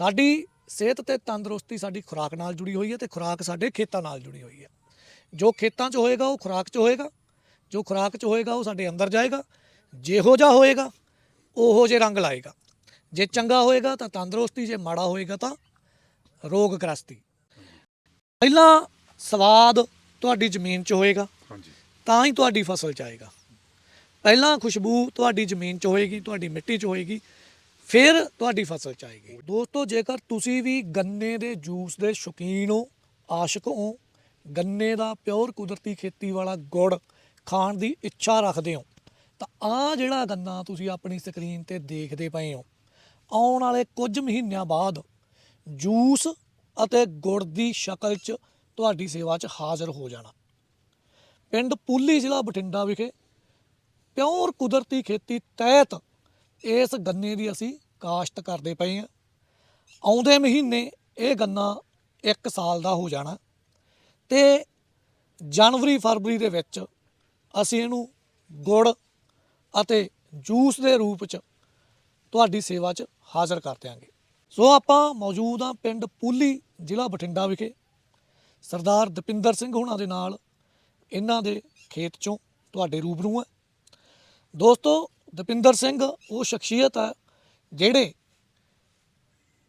ਸਾਡੀ ਸਿਹਤ ਤੇ ਤੰਦਰੁਸਤੀ ਸਾਡੀ ਖੁਰਾਕ ਨਾਲ ਜੁੜੀ ਹੋਈ ਹੈ ਤੇ ਖੁਰਾਕ ਸਾਡੇ ਖੇਤਾਂ ਨਾਲ ਜੁੜੀ ਹੋਈ ਹੈ। ਜੋ ਖੇਤਾਂ 'ਚ ਹੋਏਗਾ ਉਹ ਖੁਰਾਕ 'ਚ ਹੋਏਗਾ। ਜੋ ਖੁਰਾਕ 'ਚ ਹੋਏਗਾ ਉਹ ਸਾਡੇ ਅੰਦਰ ਜਾਏਗਾ। ਜਿਹੋ ਜਿਹਾ ਹੋਏਗਾ ਉਹੋ ਜੇ ਰੰਗ ਲਾਏਗਾ। ਜੇ ਚੰਗਾ ਹੋਏਗਾ ਤਾਂ ਤੰਦਰੁਸਤੀ ਜੇ ਮਾੜਾ ਹੋਏਗਾ ਤਾਂ ਰੋਗ ਗ੍ਰਸਤੀ ਪਹਿਲਾਂ ਸਵਾਦ ਤੁਹਾਡੀ ਜ਼ਮੀਨ 'ਚ ਹੋਏਗਾ ਹਾਂਜੀ। ਤਾਂ ਹੀ ਤੁਹਾਡੀ ਫਸਲ 'ਚ ਆਏਗਾ। ਪਹਿਲਾਂ ਖੁਸ਼ਬੂ ਤੁਹਾਡੀ ਜ਼ਮੀਨ 'ਚ ਹੋਏਗੀ ਤੁਹਾਡੀ ਮਿੱਟੀ 'ਚ ਹੋਏਗੀ। ਫਿਰ ਤੁਹਾਡੀ ਫਸਲ 'ਚ ਆਏਗੀ। ਦੋਸਤੋ, ਜੇਕਰ ਤੁਸੀਂ ਵੀ ਗੰਨੇ ਦੇ ਜੂਸ ਦੇ ਸ਼ੌਕੀਨ ਹੋ, ਆਸ਼ਿਕ ਹੋ, ਗੰਨੇ ਦਾ ਪਿਓਰ ਕੁਦਰਤੀ ਖੇਤੀ ਵਾਲਾ ਗੁੜ ਖਾਣ ਦੀ ਇੱਛਾ ਰੱਖਦੇ ਹੋ, ਤਾਂ ਆ ਜਿਹੜਾ ਗੰਨਾ ਤੁਸੀਂ ਆਪਣੀ ਸਕਰੀਨ ਤੇ ਦੇਖਦੇ ਪਏ ਹੋ, ਆਉਣ ਵਾਲੇ ਕੁਝ ਮਹੀਨਿਆਂ ਬਾਅਦ ਜੂਸ ਅਤੇ ਗੁੜ ਦੀ ਸ਼ਕਲ 'ਚ ਤੁਹਾਡੀ ਸੇਵਾ 'ਚ ਹਾਜ਼ਰ ਹੋ ਜਾਣਾ। ਪਿੰਡ ਪੂਲੀ ਜ਼ਿਲ੍ਹਾ ਬਠਿੰਡਾ ਵਿਖੇ ਪਿਓਰ ਕੁਦਰਤੀ ਖੇਤੀ ਤਹਿਤ ਇਸ ਗੰਨੇ ਦੀ ਅਸੀਂ ਕਾਸ਼ਤ ਕਰਦੇ ਪਏ ਹਾਂ। ਆਉਂਦੇ ਮਹੀਨੇ ਇਹ ਗੰਨਾ 1 ਸਾਲ ਦਾ ਹੋ ਜਾਣਾ ਤੇ ਜਨਵਰੀ, ਫਰਵਰੀ ਦੇ ਵਿੱਚ ਅਸੀਂ ਇਹਨੂੰ ਗੁੜ ਅਤੇ ਜੂਸ ਦੇ ਰੂਪ 'ਚ ਤੁਹਾਡੀ ਸੇਵਾ 'ਚ ਹਾਜ਼ਰ ਕਰ ਦਿਆਂਗੇ। ਸੋ ਆਪਾਂ ਮੌਜੂਦ ਹਾਂ ਪਿੰਡ ਪੂਲੀ ਜ਼ਿਲ੍ਹਾ ਬਠਿੰਡਾ ਵਿਖੇ। ਸਰਦਾਰ ਦਪਿੰਦਰ ਸਿੰਘ ਹੁਣਾਂ ਦੇ ਨਾਲ ਇਹਨਾਂ ਦੇ ਖੇਤ 'ਚੋਂ ਤੁਹਾਡੇ ਰੂਬਰੂ ਹੈ। ਦੋਸਤੋ ਦਪਿੰਦਰ ਸਿੰਘ, ਉਹ ਸ਼ਖਸੀਅਤ ਹੈ ਜਿਹੜੇ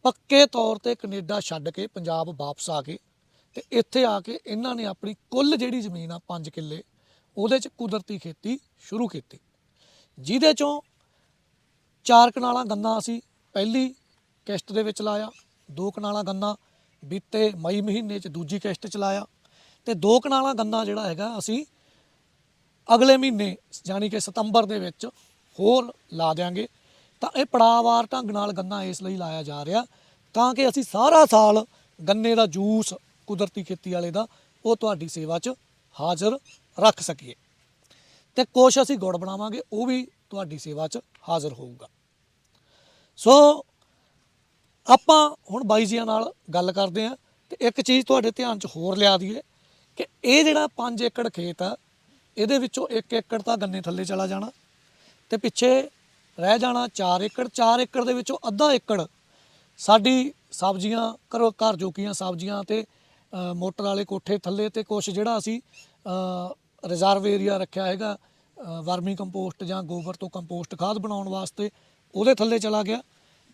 ਪੱਕੇ ਤੌਰ ਤੇ ਕੈਨੇਡਾ ਛੱਡ ਕੇ ਪੰਜਾਬ ਵਾਪਸ ਆ ਗਏ ਤੇ ਇੱਥੇ ਆ ਕੇ ਇਹਨਾਂ ਨੇ ਆਪਣੀ ਕੁੱਲ ਜਿਹੜੀ ਜ਼ਮੀਨ ਆ 5 ਕਿੱਲੇ, ਉਹਦੇ 'ਚ ਕੁਦਰਤੀ ਖੇਤੀ ਸ਼ੁਰੂ ਕੀਤੀ। ਜਿਹਦੇ 'ਚੋਂ ਚਾਰ ਕਨਾਲਾਂ ਗੰਨਾ ਅਸੀਂ ਪਹਿਲੀ ਕਿਸ਼ਤ ਦੇ ਵਿੱਚ ਲਾਇਆ, ਦੋ ਕਨਾਲਾਂ ਗੰਨਾ, ਬੀਤੇ ਮਈ ਮਹੀਨੇ 'ਚ ਦੂਜੀ ਕਿਸ਼ਤ ਚ ਲਾਇਆ ਤੇ ਦੋ ਕਨਾਲਾਂ ਗੰਨਾ ਜਿਹੜਾ ਹੈਗਾ, ਅਸੀਂ ਅਗਲੇ ਮਹੀਨੇ, ਯਾਨੀ ਕਿ ਸਤੰਬਰ ਦੇ ਵਿੱਚ ਹੋਰ ਲਾ ਦਿਆਂਗੇ। ਤਾਂ ਇਹ ਪੜਾਵਾਰ ਢੰਗ ਨਾਲ ਗੰਨਾ ਇਸ ਲਈ ਲਾਇਆ ਜਾ ਰਿਹਾ ਤਾਂ ਕਿ ਅਸੀਂ ਸਾਰਾ ਸਾਲ ਗੰਨੇ ਦਾ ਜੂਸ ਕੁਦਰਤੀ ਖੇਤੀ ਵਾਲੇ ਦਾ ਉਹ ਤੁਹਾਡੀ ਸੇਵਾ 'ਚ ਹਾਜ਼ਰ ਰੱਖ ਸਕੀਏ। ਤੇ ਕੁਛ ਅਸੀਂ ਗੁੜ ਬਣਾਵਾਂਗੇ, ਉਹ ਵੀ ਤੁਹਾਡੀ ਸੇਵਾ 'ਚ ਹਾਜ਼ਰ ਹੋਊਗਾ। ਸੋ ਆਪਾਂ ਹੁਣ ਬਾਈ ਜੀਆਂ ਨਾਲ ਗੱਲ ਕਰਦੇ ਆਂ ਤੇ ਇੱਕ ਚੀਜ਼ ਤੁਹਾਡੇ ਧਿਆਨ 'ਚ ਹੋਰ ਲਿਆ ਦਈਏ ਕਿ ਇਹ ਜਿਹੜਾ 5 ਏਕੜ ਖੇਤ ਆ, ਇਹਦੇ ਵਿੱਚੋਂ 1 ਏਕੜ ਤਾਂ ਗੰਨੇ ਥੱਲੇ ਚਲਾ ਜਾਣਾ। ਤੇ ਪਿੱਛੇ ਰਹਿ ਜਾਣਾ 4 ਏਕੜ 4 ਏਕੜ ਦੇ ਵਿੱਚੋਂ ਅੱਧਾ ਏਕੜ ਸਾਡੀ ਸਬਜ਼ੀਆਂ, ਘਰੋਂ ਘਰ ਜੋਕੀਆਂ ਸਬਜ਼ੀਆਂ ਤੇ ਮੋਟਰ ਵਾਲੇ ਕੋਠੇ ਥੱਲੇ ਤੇ ਕੁਛ ਜਿਹੜਾ ਅਸੀਂ ਰਿਜ਼ਰਵ ਏਰੀਆ ਰੱਖਿਆ ਹੈਗਾ ਵਰਮੀ ਕੰਪੋਸਟ ਜਾਂ ਗੋਬਰ ਤੋਂ ਕੰਪੋਸਟ ਖਾਦ ਬਣਾਉਣ ਵਾਸਤੇ, ਉਹਦੇ ਥੱਲੇ ਚਲਾ ਗਿਆ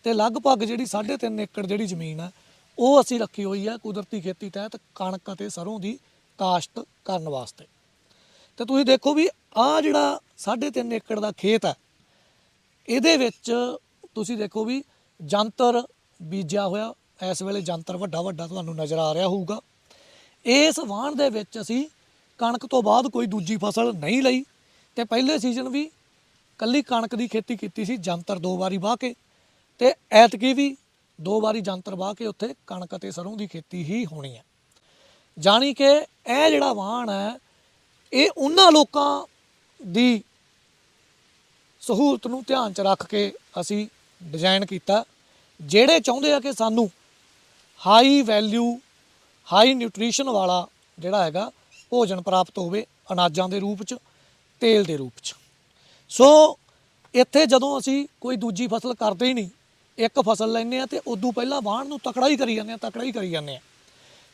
ਤੇ ਲਗਭਗ ਜਿਹੜੀ 3.5 ਏਕੜ ਜਿਹੜੀ ਜ਼ਮੀਨ ਆ, ਉਹ ਅਸੀਂ ਰੱਖੀ ਹੋਈ ਆ ਕੁਦਰਤੀ ਖੇਤੀ ਤਹਿਤ ਕਣਕ ਅਤੇ ਸਰੋਂ ਦੀ ਕਾਸ਼ਤ ਕਰਨ ਵਾਸਤੇ। ਤੇ ਤੁਸੀਂ ਦੇਖੋ ਵੀ ਆ ਜਿਹੜਾ 3.5 ਏਕੜ ਦਾ ਖੇਤ ਹੈ। ਇਹਦੇ ਵਿੱਚ ਤੁਸੀਂ ਦੇਖੋ ਵੀ ਜੰਤਰ ਬੀਜਿਆ ਹੋਇਆ, ਇਸ ਵੇਲੇ ਜੰਤਰ ਵੱਡਾ ਵੱਡਾ ਤੁਹਾਨੂੰ ਨਜ਼ਰ ਆ ਰਿਹਾ ਹੋਊਗਾ। ਇਸ ਵਾਹਣ ਦੇ ਵਿੱਚ ਅਸੀਂ ਕਣਕ ਤੋਂ ਬਾਅਦ ਕੋਈ ਦੂਜੀ ਫਸਲ ਨਹੀਂ ਲਈ। ਤੇ ਪਹਿਲੇ ਸੀਜ਼ਨ ਵੀ ਕੱਲੀ ਕਣਕ ਦੀ ਖੇਤੀ ਕੀਤੀ ਸੀ, ਜੰਤਰ ਦੋ ਵਾਰੀ ਵਾਹ ਕੇ। ਤੇ ਐਤਕੀ ਵੀ ਦੋ ਵਾਰੀ ਜੰਤਰ ਵਾਹ ਕੇ ਉੱਥੇ ਕਣਕ ਅਤੇ ਸਰੋਂ ਦੀ ਖੇਤੀ ਹੀ ਹੋਣੀ ਹੈ। ਜਾਣੀ ਕਿ ਇਹ ਜਿਹੜਾ ਵਾਹਣ ਹੈ, ਇਹ ਉਹਨਾਂ ਲੋਕਾਂ ਦੀ ਸਹੂਲਤ ਨੂੰ ਧਿਆਨ 'ਚ ਰੱਖ ਕੇ ਅਸੀਂ ਡਿਜ਼ਾਈਨ ਕੀਤਾ। ਜਿਹੜੇ ਚਾਹੁੰਦੇ ਆ ਕਿ ਸਾਨੂੰ ਹਾਈ ਵੈਲਿਊ ਹਾਈ ਨਿਊਟ੍ਰੀਸ਼ਨ ਵਾਲਾ ਜਿਹੜਾ ਹੈਗਾ, ਭੋਜਨ ਪ੍ਰਾਪਤ ਹੋਵੇ ਅਨਾਜਾਂ ਦੇ ਰੂਪ 'ਚ, ਤੇਲ ਦੇ ਰੂਪ 'ਚ। ਸੋ ਇੱਥੇ ਜਦੋਂ ਅਸੀਂ ਕੋਈ ਦੂਜੀ ਫਸਲ ਕਰਦੇ ਹੀ ਨਹੀਂ, ਇੱਕ ਫਸਲ ਲੈਂਦੇ ਆ ਤੇ ਉਦੋਂ ਪਹਿਲਾਂ ਵਾਹਣ ਨੂੰ ਤਕੜਾ ਹੀ ਕਰੀ ਜਾਂਦੇ ਆ ਤਕੜਾ ਹੀ ਕਰੀ ਜਾਂਦੇ ਆ।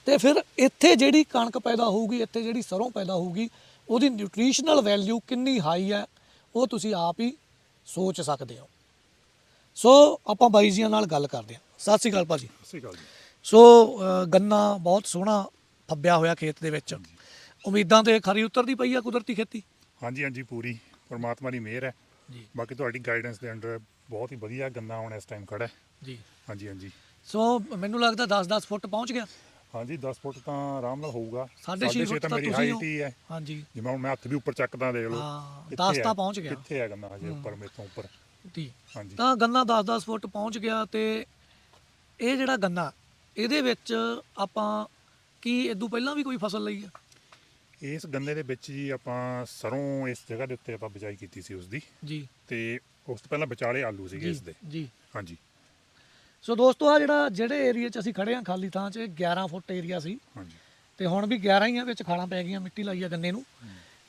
ਤੇ ਫਿਰ ਇੱਥੇ ਜਿਹੜੀ ਕਣਕ ਪੈਦਾ ਹੋਊਗੀ, ਇੱਥੇ ਜਿਹੜੀ ਸਰੋਂ ਪੈਦਾ ਹੋਊਗੀ ਉਹਦੀ ਨਿਊਟ੍ਰੀਸ਼ਨਲ ਵੈਲਿਊ ਕਿੰਨੀ ਹਾਈ ਹੈ ਉਹ ਤੁਸੀਂ ਆਪ ਹੀ ਸੋਚ ਸਕਦੇ ਹੋ। ਸੋ ਆਪਾਂ ਬਾਈ ਜੀਆਂ ਨਾਲ ਗੱਲ ਕਰਦੇ ਹਾਂ। ਸਤਿ ਸ਼੍ਰੀ ਅਕਾਲ ਭਾਜੀ। ਸਤਿ ਸ਼੍ਰੀ ਅਕਾਲ ਜੀ। ਸੋ ਅ, ਗੰਨਾ ਬਹੁਤ ਸੋਹਣਾ ਫੱਬਿਆ ਹੋਇਆ ਖੇਤ ਦੇ ਵਿੱਚ। ਉਮੀਦਾਂ ਤੇ ਖਰੀ ਉਤਰਦੀ ਪਈ ਆ ਕੁਦਰਤੀ ਖੇਤੀ? ਹਾਂਜੀ ਹਾਂਜੀ ਪੂਰੀ। ਪਰਮਾਤਮਾ ਦੀ ਮਿਹਰ ਹੈ। ਜੀ। ਬਾਕੀ ਤੁਹਾਡੀ ਗਾਈਡੈਂਸ ਦੇ ਅੰਡਰ ਬਹੁਤ ਹੀ ਵਧੀਆ ਗੰਨਾ ਹੁਣ ਇਸ ਟਾਈਮ ਖੜਾ ਹੈ। ਜੀ। ਹਾਂਜੀ ਹਾਂਜੀ। ਸੋ ਮੈਨੂੰ ਲੱਗਦਾ 10-10 ਫੁੱਟ ਪਹੁੰਚ ਗਿਆ। ਹਾਂਜੀ 10 ਫੁੱਟ ਤਾਂ ਆਰਾਮ ਨਾਲ ਹੋਊਗਾ। ਸਾਢੇ ਛੇ ਫੁੱਟ ਤਾਂ ਮੇਰੀ ਹਾਈਟ ਹੀ। ਹੈ ਹਾਂਜੀ। ਜਿਵੇਂ ਹੁਣ ਮੈਂ ਹੱਥ ਵੀ ਉੱਪਰ ਚੱਕਦਾ ਦੇਖ ਲਓ ਹਾਂ, ਕਿੱਥੇ 10 ਤਾਂ? ਪਹੁੰਚ ਗਿਆ। ਕਿੱਥੇ ਹੈ ਗੰਨਾ ਹਜੇ ਉੱਪਰ ਮੇਰੇ ਤੋਂ ਉੱਪਰ? ਜੀ। ਹਾਂਜੀ। ਤਾਂ ਗੰਨਾ 10-10 ਫੁੱਟ ਪਹੁੰਚ ਗਿਆ ਤੇ ਇਹ ਜਿਹੜਾ ਗੰਨਾ ਇਹਦੇ ਵਿੱਚ ਆਪਾਂ ਕੀ ਇਦੋਂ ਪਹਿਲਾਂ ਵੀ ਕੋਈ ਫਸਲ ਲਈ ਆ? ਇਸ ਗੰਨੇ ਦੇ ਵਿੱਚ ਜੀ ਆਪਾਂ ਸਰੋਂ ਇਸ ਜਗ੍ਹਾ ਦੇ ਉੱਤੇ ਆਪਾਂ ਬਿਜਾਈ ਕੀਤੀ ਸੀ ਉਸ ਦੀ ਜੀ। ਤੇ ਉਸ ਤੋਂ ਪਹਿਲਾਂ ਵਿਚਾਲੇ ਆਲੂ ਸੀਗੇ ਇਸ ਦੇ। ਜੀ। ਹਾਂਜੀ। ਸੋ ਦੋਸਤੋ ਆ ਜਿਹੜਾ ਜਿਹੜੇ ਏਰੀਆ 'ਚ ਅਸੀਂ ਖੜੇ ਆ ਖਾਲੀ ਥਾਂ 'ਚ ਇਹ 11 ਫੁੱਟ ਏਰੀਆ ਸੀ। ਹਾਂਜੀ। ਤੇ ਹੁਣ ਵੀ 11 ਹੀ ਆ ਵਿੱਚ ਖਾਲਾਂ ਪੈ ਗਈਆਂ ਮਿੱਟੀ ਲਾਈ ਆ ਗੰਨੇ ਨੂੰ।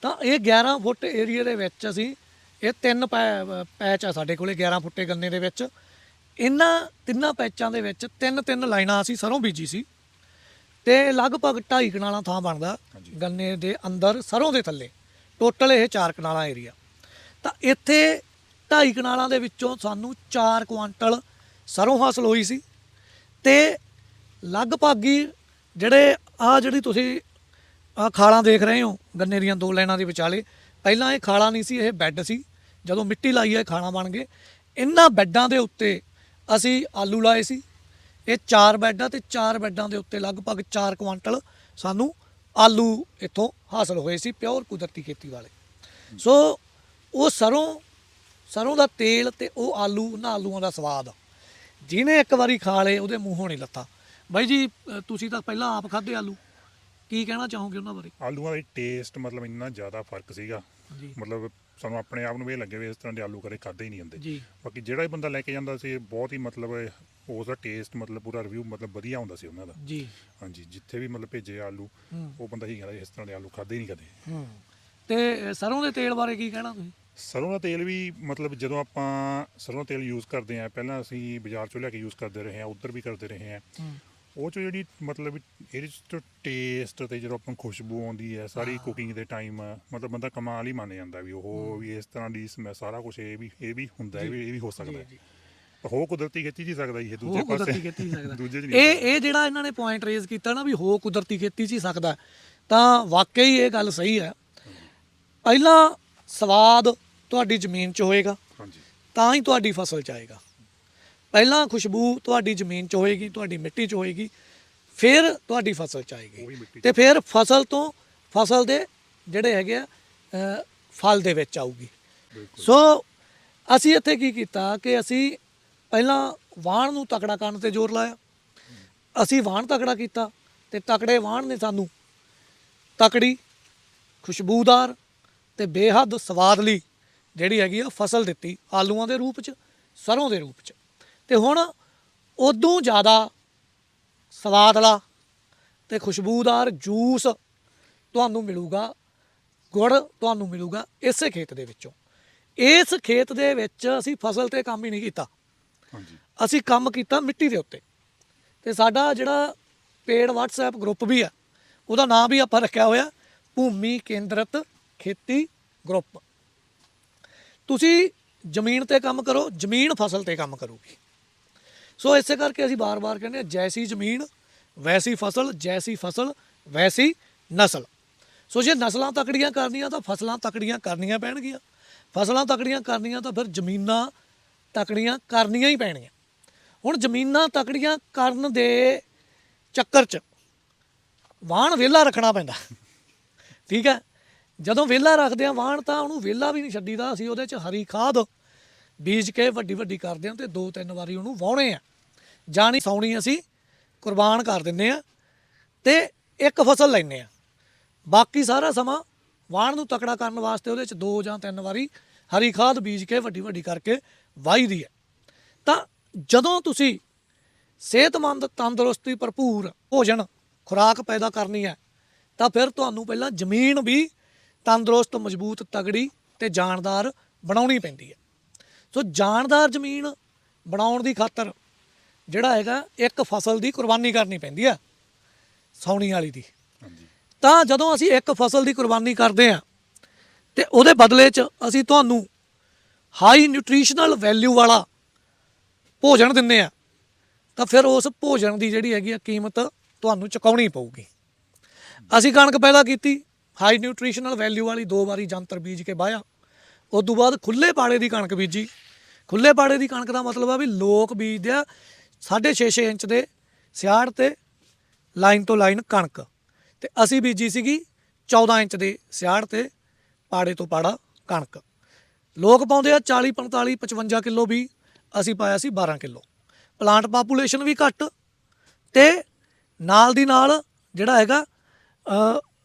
ਤਾਂ ਇਹ 11 ਫੁੱਟ ਏਰੀਆ ਦੇ ਵਿੱਚ ਅਸੀਂ ਇਹ ਤਿੰਨ ਪੈਚ ਆ ਸਾਡੇ ਕੋਲੇ 11 ਫੁੱਟੇ ਗੰਨੇ ਦੇ ਵਿੱਚ। ਇਹਨਾਂ ਤਿੰਨਾਂ ਪੈਚਾਂ ਦੇ ਵਿੱਚ ਤਿੰਨ ਤਿੰਨ ਲਾਈਨਾਂ ਅਸੀਂ ਸਰੋਂ ਬੀਜੀ ਸੀ। ਤੇ ਲਗਭਗ 2.5 ਕਨਾਲਾਂ ਥਾਂ ਬਣਦਾ। ਗੰਨੇ ਦੇ ਅੰਦਰ ਸਰੋਂ ਦੇ ਥੱਲੇ। ਟੋਟਲ ਇਹ 4 ਕਨਾਲਾਂ ਏਰੀਆ ਤਾਂ ਇੱਥੇ 2.5 ਕਨਾਲਾਂ ਦੇ ਵਿੱਚੋਂ ਸਾਨੂੰ 4 ਕੁਆਂਟਲ ਸਰੋਂ ਹਾਸਲ ਹੋਈ ਸੀ। ਤੇ ਲਗਭਗ ਹੀ ਜਿਹੜੇ ਆ ਜਿਹੜੀ ਤੁਸੀਂ ਆ ਖਾਲਾਂ ਦੇਖ ਰਹੇ ਹੋ, ਗੰਨੇ ਦੀਆਂ ਦੋ ਲਾਈਨਾਂ ਦੇ ਵਿਚਾਲੇ, ਪਹਿਲਾਂ ਇਹ ਖਾਲਾ ਨਹੀਂ ਸੀ, ਇਹ ਬੈੱਡ ਸੀ। ਜਦੋਂ ਮਿੱਟੀ ਲਾਈ ਹੈ ਇਹ ਖਾਣਾ ਬਣ ਗਏ। ਇਹਨਾਂ ਬੈੱਡਾਂ ਦੇ ਉੱਤੇ ਅਸੀਂ ਆਲੂ ਲਾਏ ਸੀ। ਇਹ ਚਾਰ ਬੈੱਡਾਂ ਆ ਤੇ ਚਾਰ ਬੈੱਡਾਂ ਦੇ ਉੱਤੇ ਲਗਭਗ 4 ਕੁਆਂਟਲ ਸਾਨੂੰ ਆਲੂ ਇੱਥੋਂ ਹਾਸਲ ਹੋਏ ਸੀ, ਪਿਓਰ ਕੁਦਰਤੀ ਖੇਤੀ ਵਾਲੇ। ਸੋ ਉਹ ਸਰੋਂ ਸਰੋਂ ਦਾ ਤੇਲ ਤੇ ਉਹ ਆਲੂ, ਉਹਨਾਂ ਆਲੂਆਂ ਦਾ ਸਵਾਦ। ਜਿਹਨੇ ਇੱਕ ਵਾਰੀ ਖਾ ਲਏ ਉਹਦੇ ਮੂੰਹੋਂ ਨਹੀਂ ਲੱਥਾ ਬਾਈ ਜੀ ਅ, ਤੁਸੀਂ ਤਾਂ ਪਹਿਲਾਂ ਆਪ ਖਾਦੇ ਆਲੂ। ਕੀ ਕਹਿਣਾ ਚਾਹੋਗੇ ਉਹਨਾਂ ਬਾਰੇ? ਆਲੂਆਂ ਦਾ ਟੇਸਟ ਮਤਲਬ ਇੰਨਾ ਜ਼ਿਆਦਾ ਫ਼ਰਕ ਸੀਗਾ। ਜੀ। ਮਤਲਬ ਸਾਨੂੰ ਆਪਣੇ ਆਪ ਨੂੰ ਇਹ ਲੱਗੇ ਵੀ ਇਸ ਤਰ੍ਹਾਂ ਦੇ ਆਲੂ ਕਦੇ ਖਾਦੇ ਹੀ ਨਹੀਂ ਹੁੰਦੇ ਜੀ। ਬਾਕੀ ਜਿਹੜਾ ਵੀ ਬੰਦਾ ਲੈ ਕੇ ਜਾਂਦਾ ਸੀ ਬਹੁਤ ਹੀ ਮਤਲਬ ਉਸ ਦਾ ਟੇਸਟ ਮਤਲਬ ਪੂਰਾ ਰਿਵਿਊ ਮਤਲਬ ਵਧੀਆ ਹੁੰਦਾ ਸੀ ਉਹਨਾਂ ਦਾ। ਜੀ। ਹਾਂਜੀ ਜਿੱਥੇ ਵੀ ਮਤਲਬ ਭੇਜੇ ਆਲੂ ਹੂੰ। ਉਹ ਬੰਦਾ ਹੀ ਕਹਿੰਦਾ ਇਸ ਤਰ੍ਹਾਂ ਦੇ ਆਲੂ ਖਾਦੇ ਹੀ ਨਹੀਂ ਕਦੇ। ਹੂੰ। ਤੇ ਅ, ਸਰੋਂ ਦੇ ਤੇਲ ਬਾਰੇ ਕੀ ਕਹਿਣਾ ਤੁਸੀਂ? ਸਰੋਂ ਦਾ ਤੇਲ ਵੀ ਮਤਲਬ ਜਦੋਂ ਆਪਾਂ ਸਰੋਂ ਦਾ ਤੇਲ ਯੂਜ਼ ਕਰਦੇ ਆ ਪਹਿਲਾਂ ਅਸੀਂ ਬਾਜ਼ਾਰ ਚੋਂ ਲਿਆ ਕੇ ਯੂਜ਼ ਕਰਦੇ ਰਹੇ ਆ ਉੱਧਰ ਵੀ ਕਰਦੇ ਰਹੇ ਆ ਉਹ ਚ ਜਿਹੜੀ ਮਤਲਬ ਇਹਦੇ ਚ ਟੇਸਟ ਤੇ ਜਦੋਂ ਆਪਾਂ ਖੁਸ਼ਬੂ ਆਉਂਦੀ ਹੈ ਸਾਰੀ। ਕੁਕਿੰਗ ਦੇ ਟਾਈਮ ਮਤਲਬ ਬੰਦਾ ਕਮਾਲ ਹੀ ਮੰਨ ਜਾਂਦਾ ਵੀ ਉਹ ਵੀ ਇਸ ਤਰ੍ਹਾਂ ਦੀ ਸਮੈ ਸਾਰਾ ਕੁਝ ਇਹ ਵੀ ਇਹ ਵੀ ਹੁੰਦਾ ਹੈ ਜੀ, ਵੀ ਇਹ ਵੀ ਹੋ ਸਕਦਾ ਹੈ। ਜੀ ਹੋ ਕੁਦਰਤੀ ਖੇਤੀ ਜੀ ਸਕਦਾ ਜੀ ਇਹ ਦੂਜੇ ਉਹ ਕੁਦਰਤੀ ਪਾਸੇ। ਖੇਤੀ ਸਕਦਾ। ਦੂਜੇ ਚ ਨਹੀਂ ਇਹ ਇਹ ਜਿਹੜਾ ਇਹਨਾਂ ਨੇ ਪੁਆਇੰਟ ਰੇਜ਼ ਕੀਤਾ ਨਾ ਵੀ ਹੋ ਕੁਦਰਤੀ ਖੇਤੀ ਹੀ ਸਕਦਾ ਤਾਂ ਵਾਕਈ ਇਹ ਗੱਲ ਸਹੀ ਹੈ। ਪਹਿਲਾਂ ਸਵਾਦ ਤੁਹਾਡੀ ਜ਼ਮੀਨ 'ਚ ਹੋਏਗਾ ਹਾਂਜੀ। ਤਾਂ ਹੀ ਤੁਹਾਡੀ ਫਸਲ 'ਚ ਆਏਗਾ। ਪਹਿਲਾਂ ਖੁਸ਼ਬੂ ਤੁਹਾਡੀ ਜ਼ਮੀਨ 'ਚ ਹੋਏਗੀ ਤੁਹਾਡੀ ਮਿੱਟੀ 'ਚ ਹੋਏਗੀ ਫਿਰ ਤੁਹਾਡੀ ਫਸਲ 'ਚ ਆਏਗੀ। ਤੇ ਫਿਰ ਫਸਲ ਤੋਂ ਫਸਲ ਦੇ ਜਿਹੜੇ ਹੈਗੇ ਆ ਫਲ ਦੇ ਵਿੱਚ ਆਊਗੀ। ਸੋ ਅਸੀਂ ਇੱਥੇ ਕੀ ਕੀਤਾ ਕਿ ਅਸੀਂ ਪਹਿਲਾਂ ਵਾਣ ਨੂੰ ਤਕੜਾ ਕਰਨ ਤੇ ਜ਼ੋਰ ਲਾਇਆ। ਅਸੀਂ ਵਾਣ ਤਕੜਾ ਕੀਤਾ ਤੇ ਤਕੜੇ ਵਾਣ ਨੇ ਸਾਨੂੰ ਤਕੜੀ ਖੁਸ਼ਬੂਦਾਰ ਤੇ ਬੇਹੱਦ ਸਵਾਦਲੀ ਜਿਹੜੀ ਹੈਗੀ ਆ ਫਸਲ ਦਿੱਤੀ ਆਲੂਆਂ ਦੇ ਰੂਪ ਚ ਸਰੋਂ ਦੇ ਰੂਪ ਚ। ਤੇ ਹੁਣ ਉਦੋਂ ਜ਼ਿਆਦਾ ਸਵਾਦਲਾ ਤੇ ਖੁਸ਼ਬੂਦਾਰ ਜੂਸ ਤੁਹਾਨੂੰ ਮਿਲੂਗਾ ਗੁੜ ਤੁਹਾਨੂੰ ਮਿਲੂਗਾ ਇਸੇ ਖੇਤ ਦੇ ਵਿੱਚੋਂ। ਇਸ ਖੇਤ ਦੇ ਵਿੱਚ ਅਸੀਂ ਫਸਲ ਤੇ ਕੰਮ ਹੀ ਨਹੀਂ ਕੀਤਾ। ਹਾਂਜੀ। ਅਸੀਂ ਕੰਮ ਕੀਤਾ ਮਿੱਟੀ ਦੇ ਉੱਤੇ। ਤੇ ਸਾਡਾ ਜਿਹੜਾ ਪੇਡ WhatsApp ਗਰੁੱਪ ਵੀ ਆ ਉਹਦਾ ਨਾਮ ਵੀ ਆਪਾਂ ਰੱਖਿਆ ਹੋਇਆ ਭੂਮੀ ਕੇਂਦਰਿਤ ਖੇਤੀ ਗਰੁੱਪ। ਤੁਸੀਂ ਜ਼ਮੀਨ ਤੇ ਕੰਮ ਕਰੋ, ਜ਼ਮੀਨ ਫਸਲ ਤੇ ਕੰਮ ਕਰੂਗੀ। ਸੋ ਇਸੇ ਕਰਕੇ ਅਸੀਂ ਬਾਰ-ਬਾਰ ਕਹਿੰਦੇ ਹਾਂ, ਜੈਸੀ ਜ਼ਮੀਨ, ਵੈਸੀ ਫਸਲ, ਜੈਸੀ ਫਸਲ, ਵੈਸੀ ਨਸਲ। ਸੋ ਜੇ ਨਸਲਾਂ ਤਕੜੀਆਂ ਕਰਨੀਆਂ ਤਾਂ ਫਸਲਾਂ ਤਕੜੀਆਂ ਕਰਨੀਆਂ ਪੈਣਗੀਆਂ। ਫਸਲਾਂ ਤਕੜੀਆਂ ਕਰਨੀਆਂ ਤਾਂ ਫਿਰ ਜ਼ਮੀਨਾਂ ਤਕੜੀਆਂ ਕਰਨੀਆਂ ਹੀ ਪੈਣੀਆਂ। ਹੁਣ ਜ਼ਮੀਨਾਂ ਤਕੜੀਆਂ ਕਰਨ ਦੇ ਚੱਕਰ 'ਚ ਵਾਹਣ ਵਿਹਲਾ ਰੱਖਣਾ ਪੈਂਦਾ। ਠੀਕ ਹੈ? ਜਦੋਂ ਵਿਹਲਾ ਰੱਖਦੇ ਆ ਵਾਹਣ ਤਾਂ ਉਹਨੂੰ ਵਿਹਲਾ ਵੀ ਨਹੀਂ ਛੱਡੀਦਾ, ਅਸੀਂ ਉਹਦੇ 'ਚ ਹਰੀ ਖਾਦ ਬੀਜ ਕੇ ਵੱਡੀ ਵੱਡੀ ਕਰਦੇ ਹਾਂ ਤੇ ਦੋ ਤਿੰਨ ਵਾਰੀ ਉਹਨੂੰ ਵਾਹੁਣੇ ਆ। ਜਾਣੀ ਸੌਣੀ ਅਸੀਂ ਕੁਰਬਾਨ ਕਰ ਦਿੰਨੇ ਆ ਤੇ ਇੱਕ ਫਸਲ ਲੈਨੇ ਆ। ਬਾਕੀ ਸਾਰਾ ਸਮਾਂ ਵਾਹਣ ਨੂੰ ਤਕੜਾ ਕਰਨ ਵਾਸਤੇ ਉਹਦੇ 'ਚ ਦੋ ਜਾਂ ਤਿੰਨ ਵਾਰੀ ਹਰੀ ਖਾਦ ਬੀਜ ਕੇ ਵੱਡੀ ਵੱਡੀ ਕਰਕੇ ਵਾਹੀ ਦੀ ਹੈ। ਤਾਂ ਜਦੋਂ ਤੁਸੀਂ ਸਿਹਤਮੰਦ, ਤੰਦਰੁਸਤੀ, ਭਰਪੂਰ ਭੋਜਨ ਖੁਰਾਕ ਪੈਦਾ ਕਰਨੀ ਹੈ, ਤਾਂ ਫਿਰ ਤੁਹਾਨੂੰ ਪਹਿਲਾਂ ਜ਼ਮੀਨ ਵੀ ਤੰਦਰੁਸਤ ਮਜ਼ਬੂਤ ਤਗੜੀ ਤੇ ਜਾਨਦਾਰ ਬਣਾਉਣੀ ਪੈਂਦੀ ਹੈ। ਸੋ ਜਾਨਦਾਰ ਜ਼ਮੀਨ ਬਣਾਉਣ ਦੀ ਖਾਤਰ ਜਿਹੜਾ ਹੈਗਾ ਇੱਕ ਫਸਲ ਦੀ ਕੁਰਬਾਨੀ ਕਰਨੀ ਪੈਂਦੀ ਹੈ ਸੌਣੀ ਵਾਲੀ ਦੀ। ਹਾਂਜੀ। ਤਾਂ ਜਦੋਂ ਅਸੀਂ ਇੱਕ ਫਸਲ ਦੀ ਕੁਰਬਾਨੀ ਕਰਦੇ ਹਾਂ ਤੇ ਉਹਦੇ ਬਦਲੇ 'ਚ ਅਸੀਂ ਤੁਹਾਨੂੰ ਹਾਈ ਨਿਊਟ੍ਰੀਸ਼ਨਲ ਵੈਲਿਊ ਵਾਲਾ ਭੋਜਨ ਦਿੰਦੇ ਆ ਤਾਂ ਫਿਰ ਉਸ ਭੋਜਨ ਦੀ ਜਿਹੜੀ ਹੈਗੀ ਆ ਕੀਮਤ ਤੁਹਾਨੂੰ ਚੁਕਾਉਣੀ ਪਊਗੀ। ਅਸੀਂ ਕਣਕ ਪੈਦਾ ਕੀਤੀ ਹਾਈ ਨਿਊਟ੍ਰੀਸ਼ਨਲ ਵੈਲਿਊ ਵਾਲੀ ਦੋ ਵਾਰੀ ਜੰਤਰ ਬੀਜ ਕੇ ਵਾਇਆ ਉਸ ਤੋਂ ਬਾਅਦ ਖੁੱਲੇ ਪਾੜੇ ਦੀ ਕਣਕ ਬੀਜੀ। ਖੁੱਲੇ ਪਾੜੇ ਦੀ ਕਣਕ ਦਾ ਮਤਲਬ ਆ ਵੀ ਲੋਕ ਬੀਜਦੇ ਆ 6.5 ਇੰਚ ਦੇ ਸਿਆੜ ਤੇ ਲਾਈਨ ਤੋਂ ਲਾਈਨ ਕਣਕ। ਤੇ ਅਸੀਂ ਬੀਜੀ ਸੀਗੀ 14 ਇੰਚ ਦੇ ਸਿਆੜ ਤੇ ਪਾੜੇ ਤੋਂ ਪਾੜਾ ਕਣਕ। ਲੋਕ ਪਾਉਂਦੇ ਆ 40 45 55 ਕਿਲੋ ਵੀ ਅਸੀਂ ਪਾਇਆ ਸੀ 12 ਕਿਲੋ। ਪਲਾਂਟ ਪਾਪੂਲੇਸ਼ਨ ਵੀ ਘੱਟ ਤੇ ਨਾਲ ਦੀ ਨਾਲ ਜਿਹੜਾ ਹੈਗਾ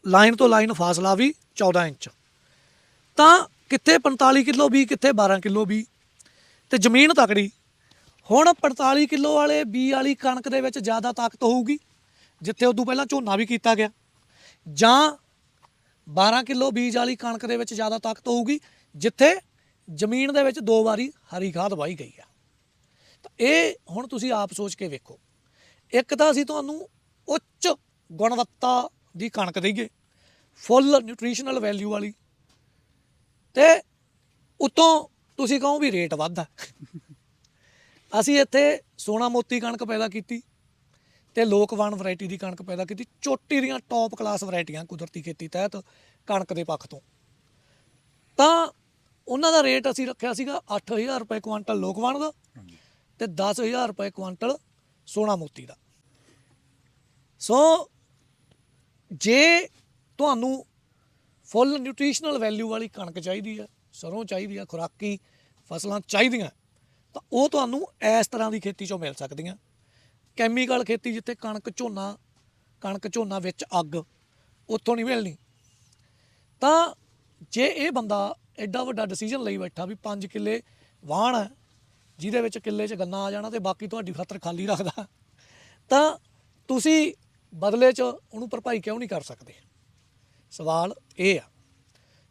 ਲਾਈਨ ਤੋਂ ਲਾਈਨ ਫਾਸਲਾ ਵੀ 14 ਇੰਚ। ਤਾਂ ਕਿੱਥੇ 45 ਕਿਲੋ ਵੀ ਕਿੱਥੇ 12 ਕਿਲੋ ਵੀ ਤੇ ਜ਼ਮੀਨ ਤਕੜੀ। ਹੁਣ 45 ਕਿਲੋ ਵਾਲੇ ਬੀ ਵਾਲੀ ਕਣਕ ਦੇ ਵਿੱਚ ਜ਼ਿਆਦਾ ਤਾਕਤ ਹੋਊਗੀ, ਜਿੱਥੇ ਉਦੋਂ ਪਹਿਲਾਂ ਝੋਨਾ ਵੀ ਕੀਤਾ ਗਿਆ। ਜਾਂ 12 ਕਿਲੋ ਬੀਜ ਵਾਲੀ ਕਣਕ ਦੇ ਵਿੱਚ ਜ਼ਿਆਦਾ ਤਾਕਤ ਹੋਊਗੀ, ਜਿੱਥੇ ਜ਼ਮੀਨ ਦੇ ਵਿੱਚ ਦੋ ਵਾਰੀ ਹਰੀ ਖਾਦ ਵਾਹੀ ਗਈ ਆ। ਤਾਂ ਇਹ ਹੁਣ ਤੁਸੀਂ ਆਪ ਸੋਚ ਕੇ ਵੇਖੋ। ਇੱਕ ਤਾਂ ਅਸੀਂ ਤੁਹਾਨੂੰ ਉੱਚ ਗੁਣਵੱਤਾ ਦੀ ਕਣਕ ਦੇਈਏ। ਫੁੱਲ ਨਿਊਟ੍ਰੀਸ਼ਨਲ ਵੈਲਿਊ ਵਾਲੀ। ਤੇ ਉਤੋਂ ਤੁਸੀਂ ਕਹੋ ਵੀ ਰੇਟ ਵੱਧ ਆ। ਅਸੀਂ ਇੱਥੇ ਸੋਨਾ ਮੋਤੀ ਕਣਕ ਪੈਦਾ ਕੀਤੀ ਤੇ ਲੋਕਵਾਨ ਵੈਰਾਈਟੀ ਦੀ ਕਣਕ ਪੈਦਾ ਕੀਤੀ। ਚੋਟੀ ਦੀਆਂ ਟੌਪ ਕਲਾਸ ਵੈਰਾਈਟੀਆਂ ਕੁਦਰਤੀ ਖੇਤੀ ਤਹਿਤ ਕਣਕ ਦੇ ਪੱਖ ਤੋਂ। ਤਾਂ ਉਹਨਾਂ ਦਾ ਰੇਟ ਅਸੀਂ ਰੱਖਿਆ ਸੀਗਾ 8000 ਰੁਪਏ ਕੁਆਂਟਲ ਲੋਕਵਾਨ ਦਾ ਤੇ 10000 ਰੁਪਏ ਕੁਆਂਟਲ ਸੋਨਾ ਮੋਤੀ ਦਾ। ਸੋ ਜੇ ਤੁਹਾਨੂੰ ਫੁੱਲ ਨਿਊਟ੍ਰੀਸ਼ਨਲ ਵੈਲਿਊ ਵਾਲੀ ਕਣਕ ਚਾਹੀਦੀ ਆ ਸਰੋਂ ਚਾਹੀਦੀ ਆ ਖੁਰਾਕੀ ਫਸਲਾਂ ਚਾਹੀਦੀਆਂ, ਤਾਂ ਉਹ ਤੁਹਾਨੂੰ ਇਸ ਤਰ੍ਹਾਂ ਦੀ ਖੇਤੀ ਚੋਂ ਮਿਲ ਸਕਦੀਆਂ। ਕੈਮੀਕਲ ਖੇਤੀ ਜਿੱਥੇ ਕਣਕ ਝੋਨਾ ਕਣਕ ਝੋਨਾ ਵਿੱਚ ਅੱਗ, ਉੱਥੋਂ ਨਹੀਂ ਮਿਲਣੀ। ਤਾਂ ਜੇ ਇਹ ਬੰਦਾ ਐਡਾ ਵੱਡਾ ਡਿਸੀਜਨ ਲਈ ਬੈਠਾ ਵੀ 5 ਕਿੱਲੇ ਵਾਹਣ ਹੈ, ਜਿਹਦੇ ਵਿੱਚ ਕਿੱਲੇ 'ਚ ਗੰਨਾ ਆ ਜਾਣਾ ਤੇ ਬਾਕੀ ਤੁਹਾਡੀ ਖਾਤਰ ਖਾਲੀ ਰੱਖਦਾ, ਤਾਂ ਤੁਸੀਂ ਬਦਲੇ 'ਚ ਉਹਨੂੰ ਭਰਪਾਈ ਕਿਉਂ ਨਹੀਂ ਕਰ ਸਕਦੇ? ਸਵਾਲ ਇਹ ਆ।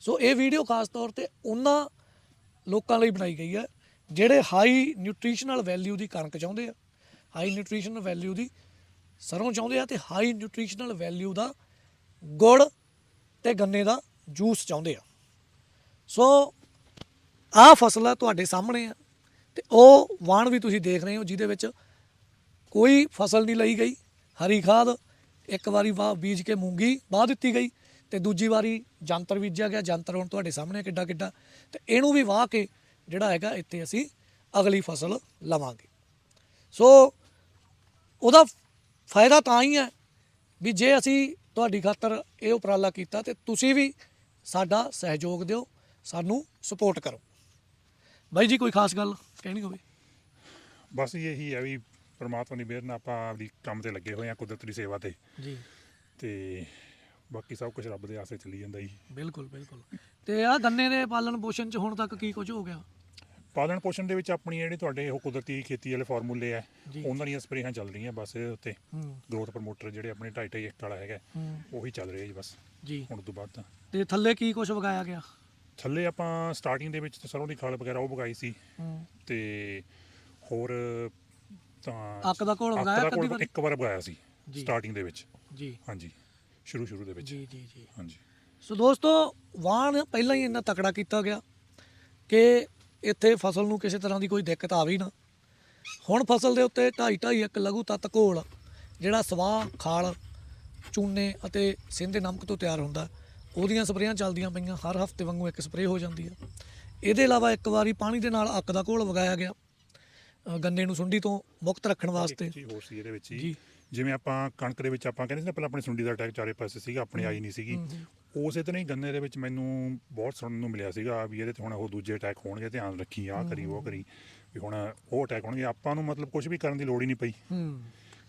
ਸੋ ਇਹ ਵੀਡੀਓ ਖਾਸ ਤੌਰ ਤੇ ਉਹਨਾਂ ਲੋਕਾਂ ਲਈ ਬਣਾਈ ਗਈ ਹੈ, ਜਿਹੜੇ ਹਾਈ ਨਿਊਟ੍ਰੀਸ਼ਨਲ ਵੈਲਿਊ ਦੀ ਕਣਕ ਚਾਹੁੰਦੇ ਆ। ਹਾਈ ਨਿਊਟ੍ਰੀਸ਼ਨਲ ਵੈਲਿਊ ਦੀ ਸਰੋਂ ਚਾਹੁੰਦੇ ਆ ਤੇ ਹਾਈ ਨਿਊਟ੍ਰੀਸ਼ਨਲ ਵੈਲਿਊ ਦਾ ਗੁੜ ਤੇ ਗੰਨੇ ਦਾ ਜੂਸ ਚਾਹੁੰਦੇ ਆ। ਸੋ ਆਹ ਫਸਲ ਆ ਤੁਹਾਡੇ ਸਾਹਮਣੇ ਆ ਤੇ ਉਹ ਵਾਣ ਵੀ ਤੁਸੀਂ ਦੇਖ ਰਹੇ ਹੋ, ਜਿਹਦੇ ਵਿੱਚ ਕੋਈ ਫਸਲ ਨਹੀਂ ਲਈ ਗਈ। ਹਰੀ ਖਾਦ ਇੱਕ ਵਾਰੀ ਵਾਹ ਬੀਜ ਕੇ ਮੂੰਗੀ ਵਾਹ ਦਿੱਤੀ ਗਈ। ਤੇ ਦੂਜੀ ਵਾਰੀ ਜੰਤਰ ਬੀਜਿਆ ਗਿਆ ਜੰਤਰ ਹੁਣ ਤੁਹਾਡੇ ਸਾਹਮਣੇ ਕਿੱਡਾ ਕਿੱਡਾ ਤੇ ਇਹਨੂੰ ਵੀ ਵਾਹ ਕੇ ਜਿਹੜਾ ਹੈਗਾ ਇੱਥੇ ਅਸੀਂ ਅਗਲੀ ਫਸਲ ਲਵਾਂਗੇ। ਸੋ ਉਹਦਾ ਫਾਇਦਾ ਤਾਂ ਹੀ ਹੈ ਵੀ ਜੇ ਅਸੀਂ ਤੁਹਾਡੀ ਖਾਤਰ ਇਹ ਉਪਰਾਲਾ ਕੀਤਾ ਤੇ ਤੁਸੀਂ ਵੀ ਸਾਡਾ ਸਹਿਯੋਗ ਦਿਓ ਸਾਨੂੰ ਸਪੋਰਟ ਕਰੋ। ਬਾਈ ਜੀ ਕੋਈ ਖਾਸ ਗੱਲ ਕਹਿਣੀ ਹੋਵੇ? ਬਸ ਇਹੀ ਹੈ ਵੀ ਪ੍ਰਮਾਤਮਾ ਦੀ ਮਿਹਰ ਨਾਲ ਆਪਾਂ ਆਪਦੀ ਕੰਮ ਤੇ ਲੱਗੇ ਹੋਏ ਆ ਕੁਦਰਤ ਦੀ ਸੇਵਾ ਤੇ। ਜੀ। ਤੇ ਬਾਕੀ ਸਭ ਕੁਝ ਰੱਬ ਦੇ ਆਸੇ ਚੱਲੀ ਜਾਂਦਾ ਜੀ। ਬਿਲਕੁਲ ਬਿਲਕੁਲ। ਤੇ ਆ ਗੰਨੇ ਦੇ ਪਾਲਣ ਪੋਸ਼ਣ ਚ ਹੁਣ ਤੱਕ ਕੀ ਕੁਝ ਹੋ ਗਿਆ? ਪਾਲਣ ਪੋਸ਼ਣ ਦੇ ਵਿੱਚ ਆਪਣੀ ਜਿਹੜੇ ਤੁਹਾਡੇ ਉਹ ਕੁਦਰਤੀ ਖੇਤੀ ਵਾਲੇ ਫਾਰਮੂਲੇ ਆ ਜੀ। ਉਹਨਾਂ ਦੀਆਂ ਸਪਰੇਆਂ ਚੱਲ ਰਹੀਆਂ ਬਸ ਇਹਦੇ ਉੱਤੇ। ਹੂੰ। ਗਰੋਥ ਪ੍ਰਮੋਟਰ ਜਿਹੜੇ ਆਪਣੇ 2.5 ਇੱਕ ਵਾਲਾ ਹੈਗਾ ਹੂੰ। ਉਹੀ ਚੱਲ ਰਿਹਾ ਜੀ ਬਸ। ਜੀ। ਹੁਣ ਤੋਂ ਬਾਅਦ ਤਾਂ। ਤੇ ਥੱਲੇ ਕੀ ਕੁਝ ਵਗਾਇਆ ਗਿਆ? ਥੱਲੇ ਆਪਾਂ ਸਟਾਰਟਿੰਗ ਦੇ ਵਿੱਚ ਤਾਂ ਸਰੋਂ ਦੀ ਖਾਲ ਵਗੈਰਾ ਉਹ ਵਗਾਈ ਸੀ। ਹੂੰ। ਤੇ ਹੋਰ ਤਾਂ ਅੱਕ ਦਾ ਘੋਲ ਅੱਕ ਵਗਾਇਆ ਕਦੀ ਘੋਲ ਵਾਰੀ? ਇੱਕ ਵਾਰ ਵਗਾਇਆ ਸੀ ਜੀ। ਸਟਾਰਟਿੰਗ ਦੇ ਵਿੱਚ। ਜੀ। ਹਾਂਜੀ। ਸ਼ੁਰੂ ਸ਼ੁਰੂ ਦੇ ਵਿੱਚ। ਜੀ ਜੀ ਜੀ। ਹਾਂਜੀ। ਸੋ ਦੋਸਤੋ ਵਾਹਣ ਪਹਿਲਾਂ ਹੀ ਇੰਨਾ ਤਕੜਾ ਕੀਤਾ ਗਿਆ ਕਿ ਇੱਥੇ ਫਸਲ ਨੂੰ ਕਿਸੇ ਤਰ੍ਹਾਂ ਦੀ ਕੋਈ ਦਿੱਕਤ ਆਵੇ ਹੀ ਨਾ। ਹੁਣ ਫਸਲ ਦੇ ਉੱਤੇ 2.5 2.5 ਇੱਕ ਲਘੂ ਤੱਤ ਘੋਲ ਜਿਹੜਾ ਸਵਾਹ ਖਾਲ ਚੂਨੇ ਅਤੇ ਸਿੰਧੇ ਨਮਕ ਤੋਂ ਤਿਆਰ ਹੁੰਦਾ ਉਹਦੀਆਂ ਸਪਰੇਆਂ ਚੱਲਦੀਆਂ ਪਈਆਂ ਹਰ ਹਫ਼ਤੇ ਵਾਂਗੂ ਇੱਕ ਸਪਰੇਅ ਹੋ ਜਾਂਦੀ ਆ। ਇਹਦੇ ਇਲਾਵਾ ਇੱਕ ਵਾਰੀ ਪਾਣੀ ਦੇ ਨਾਲ ਅੱਕ ਦਾ ਘੋਲ ਵਗਾਇਆ ਗਿਆ ਗੰਨੇ ਨੂੰ ਸੁੰਡੀ ਤੋਂ ਮੁਕਤ ਰੱਖਣ ਵਾਸਤੇ। ਚੀਜ਼ ਹੋਰ ਸੀ ਇਹਦੇ ਵਿੱਚ ਜੀ। ਜਿਵੇਂ ਆਪਾਂ ਕਣਕ ਦੇ ਵਿੱਚ ਆਪਾਂ ਕਹਿੰਦੇ ਸੀ ਨਾ ਪਹਿਲਾਂ ਆਪਣੀ ਸੁੰਡੀ ਦਾ ਅਟੈਕ ਚਾਰੇ ਪਾਸੇ ਸੀਗਾ ਆਪਣੇ ਆਈ ਨਹੀਂ ਸੀਗੀ। ਉਸੇ ਤਰ੍ਹਾਂ ਹੀ ਗੰਨੇ ਦੇ ਵਿੱਚ ਮੈਨੂੰ ਬਹੁਤ ਸੁਣਨ ਨੂੰ ਮਿਲਿਆ ਸੀਗਾ ਵੀ ਇਹਦੇ ਤੇ ਹੁਣ ਉਹ ਦੂਜੇ ਅਟੈਕ ਹੋਣਗੇ ਧਿਆਨ ਰੱਖੀ ਆਹ ਕਰੀ ਉਹ ਕਰੀ। ਵੀ ਹੁਣ ਉਹ ਅਟੈਕ ਹੋਣਗੇ। ਆਪਾਂ ਨੂੰ ਮਤਲਬ ਕੁਝ ਵੀ ਕਰਨ ਦੀ ਲੋੜ ਹੀ ਨਹੀਂ ਪਈ। ਹੂੰ।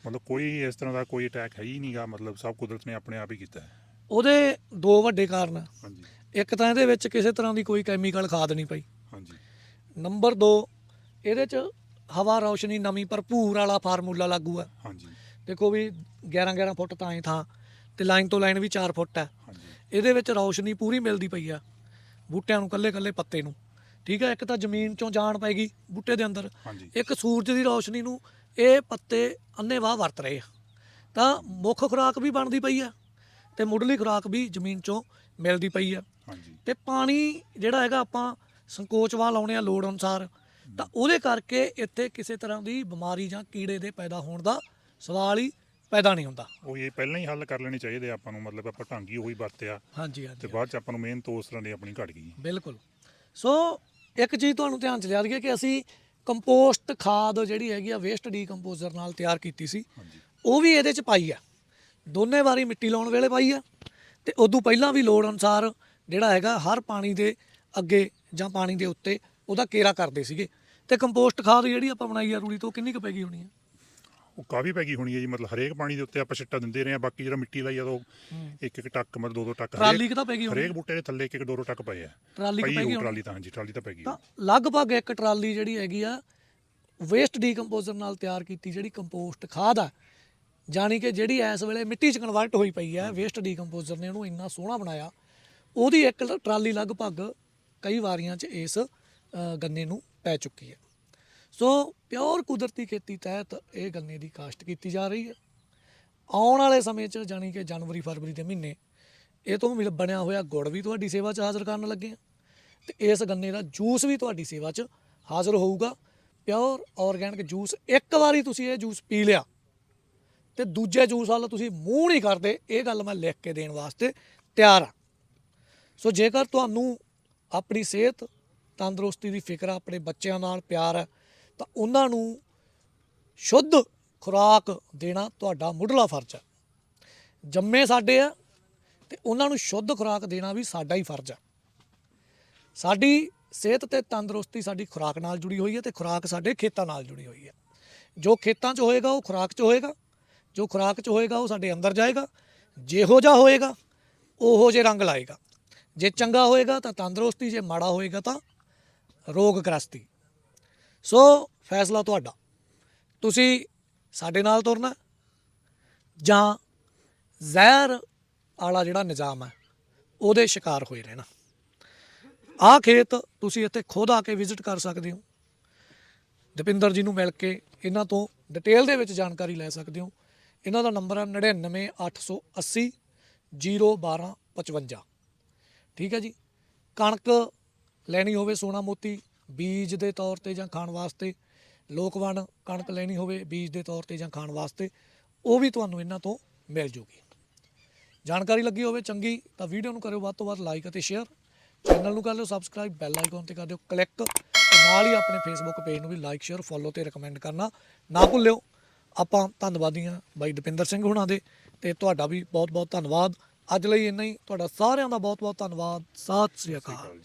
ਮਤਲਬ ਕੋਈ ਇਸ ਤਰ੍ਹਾਂ ਦਾ ਕੋਈ ਅਟੈਕ ਹੈ ਹੀ ਨਹੀਂਗਾ। ਮਤਲਬ ਸਭ ਕੁਦਰਤ ਨੇ ਆਪਣੇ ਆਪ ਹੀ ਕੀਤਾ ਹੈ। ਉਹਦੇ ਦੋ ਵੱਡੇ ਕਾਰਨ ਆ। ਹਾਂਜੀ। ਇੱਕ ਤਾਂ ਇਹਦੇ ਵਿੱਚ ਕਿਸੇ ਤਰ੍ਹਾਂ ਦੀ ਕੋਈ ਕੈਮੀਕਲ ਖਾਦ ਨਹੀਂ ਪਈ। ਹਾਂਜੀ। ਨੰਬਰ 2 ਇਹਦੇ ਚ ਹਵਾ ਰੌਸ਼ਨੀ ਨਮੀ ਭਰਪੂਰ ਵਾਲਾ ਫਾਰਮੂਲਾ ਲਾਗੂ ਹੈ ਹਾਂਜੀ। ਦੇਖੋ ਵੀ 11 11 ਫੁੱਟ ਤਾਂ ਹੀ ਥਾਂ ਤੇ ਲਾਈਨ ਤੋਂ ਲਾਈਨ ਵੀ 4 ਫੁੱਟ ਹੈ। ਇਹਦੇ ਵਿੱਚ ਰੌਸ਼ਨੀ ਪੂਰੀ ਮਿਲਦੀ ਪਈ ਆ। ਬੂਟਿਆਂ ਨੂੰ ਕੱਲੇ ਕੱਲੇ ਪੱਤੇ ਨੂੰ। ਠੀਕ ਹੈ ਇੱਕ ਤਾਂ ਜ਼ਮੀਨ ਚੋਂ ਜਾਣ ਪੈਗੀ ਬੂਟੇ ਦੇ ਅੰਦਰ। ਇੱਕ ਸੂਰਜ ਦੀ ਰੌਸ਼ਨੀ ਨੂੰ ਇਹ ਪੱਤੇ ਅੰਨੇਵਾਹ ਵਰਤ ਰਹੇ ਆ। ਤਾਂ ਮੁੱਖ ਖੁਰਾਕ ਵੀ ਬਣਦੀ ਪਈ ਆ ਤੇ ਮੁੱਢਲੀ ਖੁਰਾਕ ਵੀ ਜ਼ਮੀਨ ਚੋਂ ਮਿਲਦੀ ਪਈ ਆ। ਤੇ ਪਾਣੀ ਜਿਹੜਾ ਹੈਗਾ ਆਪਾਂ ਸੰਕੋਚ ਵਾਲ ਲਾਉਣੇ ਆ ਲੋੜ ਅਨੁਸਾਰ। ਤਾਂ ਉਹਦੇ ਕਰਕੇ ਇੱਥੇ ਕਿਸੇ ਤਰ੍ਹਾਂ ਦੀ ਬਿਮਾਰੀ ਜਾਂ ਕੀੜੇ ਦੇ ਪੈਦਾ ਹੋਣ ਦਾ ਸਵਾਲ ਹੀ ਪੈਦਾ ਨਹੀਂ ਹੁੰਦਾ। ਉਹ ਇਹ ਪਹਿਲਾਂ ਹੀ ਹੱਲ ਕਰ ਲੈਣੇ ਚਾਹੀਦੇ ਆ ਆਪਾਂ ਨੂੰ ਮਤਲਬ ਆਪਾਂ ਢੰਗ ਹੀ ਉਹੀ ਵਰਤਿਆ ਹਾਂਜੀ ਤੇ ਹਾਂਜੀ। ਬਾਅਦ ਚ ਆਪਾਂ ਨੂੰ ਮਿਹਨਤ ਉਸ ਤਰ੍ਹਾਂ ਦੀ ਆਪਣੀ ਘਟ ਗਈ ਬਿਲਕੁਲ। ਸੋ ਇੱਕ ਚੀਜ਼ ਤੁਹਾਨੂੰ ਧਿਆਨ ਚ ਲਿਆ ਦਈਏ ਕਿ ਅਸੀਂ ਕੰਪੋਸਟ ਖਾਦ ਜਿਹੜੀ ਹੈਗੀ ਆ ਵੇਸਟ ਡੀਕੰਪੋਜ਼ਰ ਨਾਲ ਤਿਆਰ ਕੀਤੀ ਸੀ। ਉਹ ਵੀ ਇਹਦੇ ਚ ਪਾਈ ਆ। ਦੋਨੇ ਵਾਰੀ ਮਿੱਟੀ ਲਾਉਣ ਵੇਲੇ ਪਾਈ ਆ ਤੇ ਉਦੋਂ ਪਹਿਲਾਂ ਵੀ ਲੋੜ ਅਨੁਸਾਰ ਜਿਹੜਾ ਹੈਗਾ ਹਰ ਪਾਣੀ ਦੇ ਅੱਗੇ ਜਾਂ ਪਾਣੀ ਦੇ ਉੱਤੇ ਉਹਦਾ ਕੇਰਾ ਕਰਦੇ ਸੀਗੇ। ਤੇ ਕੰਪੋਸਟ ਖਾਦ ਜਿਹੜੀ ਆਪਾਂ ਬਣਾਈ ਆ ਰੂੜੀ ਤੋਂ ਕਿੰਨੀ ਕੁ ਪੈਗੀ ਹੋਣੀ ਆ? ਉਹ ਕਾਫੀ ਪੈ ਗਈ ਹੋਣੀ ਹੈ ਜੀ ਮਤਲਬ ਹਰੇਕ ਪਾਣੀ ਦੇ ਉੱਤੇ ਆਪਾਂ ਛਿੱਟਾ ਦਿੰਦੇ ਰਹੇ ਆ ਬਾਕੀ ਜਿਹੜਾ ਮਿੱਟੀ ਲਾਈ ਆ ਉਹ ਇੱਕ ਇੱਕ ਟੱਕ ਮਤਲਬ ਦੋ ਦੋ ਟੱਕ ਟਰਾਲੀ ਹਰੇਕ- ਕਿ ਤਾਂ ਪੈਗੀ ਹੋਣੀ? ਹਰੇਕ ਬੂਟੇ ਦੇ ਥੱਲੇ ਇੱਕ ਇੱਕ ਦੋ ਦੋ ਟੱਕ ਪਏ ਆ। ਟਰਾਲੀ ਪਈ ਹੋਣੀ? ਟਰਾਲੀ ਤਾਂ ਹਾਂਜੀ ਟਰਾਲੀ ਤਾਂ ਪੈ ਗਈ ਤਾਂ ਲਗਭਗ ਇੱਕ ਟਰਾਲੀ ਜਿਹੜੀ ਹੈਗੀ ਆ ਵੇਸਟ ਡੀਕੰਪੋਜ਼ਰ ਨਾਲ ਤਿਆਰ ਕੀਤੀ ਜਿਹੜੀ ਕੰਪੋਸਟ ਖਾਦ ਆ ਜਾਣੀ ਕਿ ਜਿਹੜੀ ਇਸ ਵੇਲੇ ਮਿੱਟੀ 'ਚ ਕਨਵਰਟ ਹੋਈ ਪਈ ਹੈ ਵੇਸਟ ਡੀਕੰਪੋਜ਼ਰ ਨੇ ਉਹਨੂੰ ਇੰਨਾ ਸੋਹਣਾ ਬਣਾਇਆ ਉਹਦੀ ਇੱਕ ਟਰਾਲੀ ਲਗਭਗ ਕਈ ਵਾਰੀਆਂ 'ਚ ਇਸ ਗੰਨੇ ਨੂੰ ਪੈ ਚੁੱਕੀ ਹੈ ਸੋ ਪਿਓਰ ਕੁਦਰਤੀ ਖੇਤੀ ਤਹਿਤ ਇਹ ਗੰਨੇ ਦੀ ਕਾਸ਼ਤ ਕੀਤੀ ਜਾ ਰਹੀ ਹੈ। ਆਉਣ ਵਾਲੇ ਸਮੇਂ 'ਚ ਜਾਣੀ ਕਿ ਜਨਵਰੀ, ਫਰਵਰੀ ਦੇ ਮਹੀਨੇ, ਇਹ ਤੋਂ ਮਿਲ ਬਣਿਆ ਹੋਇਆ ਗੁੜ ਵੀ ਤੁਹਾਡੀ ਸੇਵਾ 'ਚ ਹਾਜ਼ਰ ਕਰਨ ਲੱਗੇ ਆ ਤੇ ਇਸ ਗੰਨੇ ਦਾ ਜੂਸ ਵੀ ਤੁਹਾਡੀ ਸੇਵਾ 'ਚ ਹਾਜ਼ਰ ਹੋਊਗਾ। ਪਿਓਰ ਆਰਗੈਨਿਕ ਜੂਸ, ਇੱਕ ਵਾਰੀ ਤੁਸੀਂ ਇਹ ਜੂਸ ਪੀ ਲਿਆ ਤੇ ਦੂਜੇ ਜੂਸ ਵੱਲ ਤੁਸੀਂ ਮੂੰਹ ਨਹੀਂ ਕਰਦੇ, ਇਹ ਗੱਲ ਮੈਂ ਲਿਖ ਕੇ ਦੇਣ ਵਾਸਤੇ ਤਿਆਰ ਆ। ਸੋ ਜੇਕਰ ਤੁਹਾਨੂੰ ਆਪਣੀ ਸਿਹਤ ਤੰਦਰੁਸਤੀ ਦੀ ਫਿਕਰ ਆਪਣੇ ਬੱਚਿਆਂ ਨਾਲ ਪਿਆਰ ਹੈ ਤਾਂ ਉਹਨਾਂ ਨੂੰ ਸ਼ੁੱਧ ਖੁਰਾਕ ਦੇਣਾ ਤੁਹਾਡਾ ਮੁੱਢਲਾ ਫਰਜ਼ ਹੈ। ਜੰਮੇ ਸਾਡੇ ਆ ਤੇ ਉਹਨਾਂ ਨੂੰ ਸ਼ੁੱਧ ਖੁਰਾਕ ਦੇਣਾ ਵੀ ਸਾਡਾ ਹੀ ਫਰਜ਼ ਹੈ। ਸਾਡੀ ਸਿਹਤ ਤੇ ਤੰਦਰੁਸਤੀ ਸਾਡੀ ਖੁਰਾਕ ਨਾਲ ਜੁੜੀ ਹੋਈ ਹੈ ਤੇ ਖੁਰਾਕ ਸਾਡੇ ਖੇਤਾਂ ਨਾਲ ਜੁੜੀ ਹੋਈ ਹੈ। ਜੋ ਖੇਤਾਂ 'ਚ ਹੋਏਗਾ ਉਹ ਖੁਰਾਕ 'ਚ ਹੋਏਗਾ, ਜੋ ਖੁਰਾਕ 'ਚ ਹੋਏਗਾ ਉਹ ਸਾਡੇ ਅੰਦਰ ਜਾਏਗਾ, ਜਿਹੋ ਜਿਹਾ ਹੋਏਗਾ ਉਹੋ ਜੇ ਰੰਗ ਲਾਏਗਾ। ਜੇ ਚੰਗਾ ਹੋਏਗਾ ਤਾਂ ਤੰਦਰੁਸਤੀ, ਜੇ ਮਾੜਾ ਹੋਏਗਾ ਤਾਂ ਰੋਗ ਗ੍ਰਸਤੀ ਸੋ ਫੈਸਲਾ ਤੁਹਾਡਾ। ਤੁਸੀਂ ਸਾਡੇ ਨਾਲ ਤੁਰਨਾ ਜਾਂ ਜ਼ਹਿਰ ਵਾਲਾ ਜਿਹੜਾ ਨਿਜ਼ਾਮ ਹੈ, ਉਹਦੇ ਸ਼ਿਕਾਰ ਹੋਏ ਰਹਿਣਾ। ਆਹ ਖੇਤ ਤੁਸੀਂ ਇੱਥੇ ਖੁਦ ਆ ਕੇ ਵਿਜ਼ਿਟ ਕਰ ਸਕਦੇ ਹੋ। ਦਪਿੰਦਰ ਜੀ ਨੂੰ ਮਿਲ ਕੇ ਇਹਨਾਂ ਤੋਂ ਡਿਟੇਲ ਦੇ ਵਿੱਚ ਜਾਣਕਾਰੀ ਲੈ ਸਕਦੇ ਹੋ। ਇਹਨਾਂ ਦਾ ਨੰਬਰ ਹੈ 99880 01255 ਠੀਕ ਹੈ ਜੀ। ਕਣਕ ਲੈਣੀ ਹੋਵੇ ਸੋਨਾ ਮੋਤੀ ਬੀਜ ਦੇ ਤੌਰ ਤੇ ਜਾਂ ਖਾਣ ਵਾਸਤੇ ਲੋਕ ਲੋਕਵਨ ਕਣਕ ਲੈਣੀ ਹੋਵੇ ਬੀਜ ਦੇ ਤੌਰ ਤੇ ਜਾਂ ਖਾਣ ਵਾਸਤੇ, ਉਹ ਵੀ ਤੁਹਾਨੂੰ ਇਹਨਾਂ ਤੋਂ ਮਿਲ ਜੂਗੀ। ਜਾਣਕਾਰੀ ਲੱਗੀ ਹੋਵੇ ਚੰਗੀ ਤਾਂ ਵੀਡੀਓ ਨੂੰ ਕਰਿਓ ਵੱਧ ਤੋਂ ਵੱਧ ਲਾਈਕ ਅਤੇ ਸ਼ੇਅਰ। ਚੈਨਲ ਨੂੰ ਕਰ ਲਿਓ ਸਬਸਕ੍ਰਾਈਬ, ਬੈਲ ਆਈਕਨ ਤੇ ਕਰ ਦਿਓ ਕਲਿੱਕ ਤੇ ਨਾਲ ਹੀ ਆਪਣੇ ਫੇਸਬੁੱਕ ਪੇਜ ਨੂੰ ਵੀ ਲਾਈਕ, ਸ਼ੇਅਰ ਫੋਲੋ ਤੇ ਰეკਮੈਂਡ ਕਰਨਾ ਨਾ ਭੁੱਲਿਓ। ਆਪਾਂ ਧੰਨਵਾਦੀ ਹਾਂ ਬਾਈ ਦਪਿੰਦਰ ਸਿੰਘ ਹੁਣਾਂ ਦੇ ਤੇ ਤੁਹਾਡਾ ਵੀ ਬਹੁਤ ਬਹੁਤ ਧੰਨਵਾਦ। ਅੱਜ ਲਈ ਇੰਨਾ ਹੀ। ਤੁਹਾਡਾ ਸਾਰਿਆਂ ਦਾ ਬਹੁਤ ਬਹੁਤ ਧੰਨਵਾਦ। ਸਤਿ ਸ੍ਰੀ ਅਕਾਲ।